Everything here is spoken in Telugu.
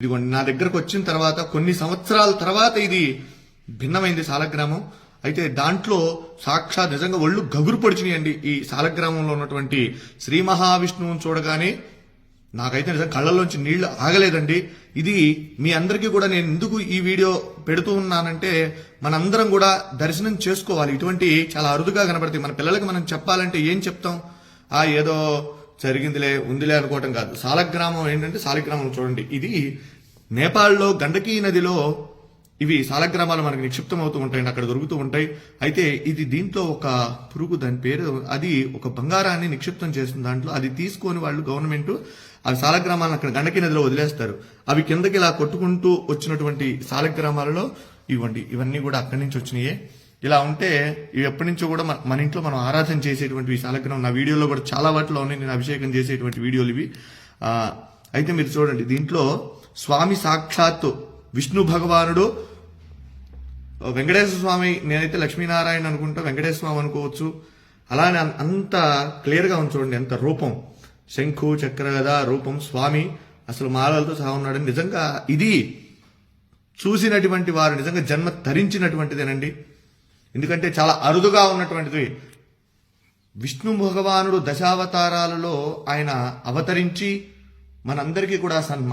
ఇదిగోండి నా దగ్గరకు వచ్చిన తర్వాత కొన్ని సంవత్సరాల తర్వాత ఇది భిన్నమైంది సాలగ్రామం. అయితే దాంట్లో సాక్షాత్ నిజంగా ఒళ్ళు గగురు పొడిచినాయండి ఈ సాలగ్రామంలో ఉన్నటువంటి శ్రీ మహావిష్ణువుని చూడగానే. నాకైతే నిజంగా కళ్ళల్లోంచి నీళ్ళు ఆగలేదండి. ఇది మీ అందరికీ కూడా నేను ఎందుకు ఈ వీడియో పెడుతూ ఉన్నానంటే మనందరం కూడా దర్శనం చేసుకోవాలి. ఇటువంటి చాలా అరుదుగా కనబడతాయి. మన పిల్లలకి మనం చెప్పాలంటే ఏం చెప్తాం? ఆ ఏదో జరిగిందిలే ఉందిలే అనుకోవటం కాదు. సాలగ్రామం ఏంటంటే సాలగ్రామం చూడండి. ఇది నేపాల్లో గండకీ నదిలో ఇవి సాలగ్రామాలు మనకి నిక్షిప్తం అవుతూ ఉంటాయి అక్కడ దొరుకుతూ ఉంటాయి. అయితే ఇది దీంట్లో ఒక పురుగు దాని పేరు అది ఒక బంగారాన్ని నిక్షిప్తం చేసిన దాంట్లో. అది తీసుకొని వాళ్ళు గవర్నమెంట్ ఆ సాలగ్రామాలను అక్కడ గండకీ నదిలో వదిలేస్తారు. అవి కిందకి ఇలా కొట్టుకుంటూ వచ్చినటువంటి సాలగ్రామాలలో ఇవ్వండి ఇవన్నీ కూడా అక్కడి నుంచి వచ్చినాయే. ఇలా ఉంటే ఇవి ఎప్పటి నుంచో కూడా మన- మన ఇంట్లో మనం ఆరాధన చేసేటువంటి ఈ నా వీడియోలో కూడా చాలా వాటిలో ఉన్నాయి. నేను అభిషేకం చేసేటువంటి వీడియోలు ఇవి. అయితే మీరు చూడండి దీంట్లో స్వామి సాక్షాత్తు విష్ణు భగవానుడు వెంకటేశ్వర స్వామి నేనైతే లక్ష్మీనారాయణ అనుకుంటా వెంకటేశ్వర స్వామి అనుకోవచ్చు. అలానే అన్- అంత క్లియర్గా ఉంది చూడండి ఎంత రూపం. శంఖు చక్ర గద రూపం స్వామి అసలు మాలలతో సహా ఉన్నాడని నిజంగా ఇది చూసినటువంటి వారు నిజంగా జన్మ ధరించినటువంటిదేనండి. ఎందుకంటే చాలా అరుదుగా ఉన్నటువంటిది. విష్ణు భగవానుడు దశావతారాలలో ఆయన అవతరించి మనందరికీ కూడా సన్మా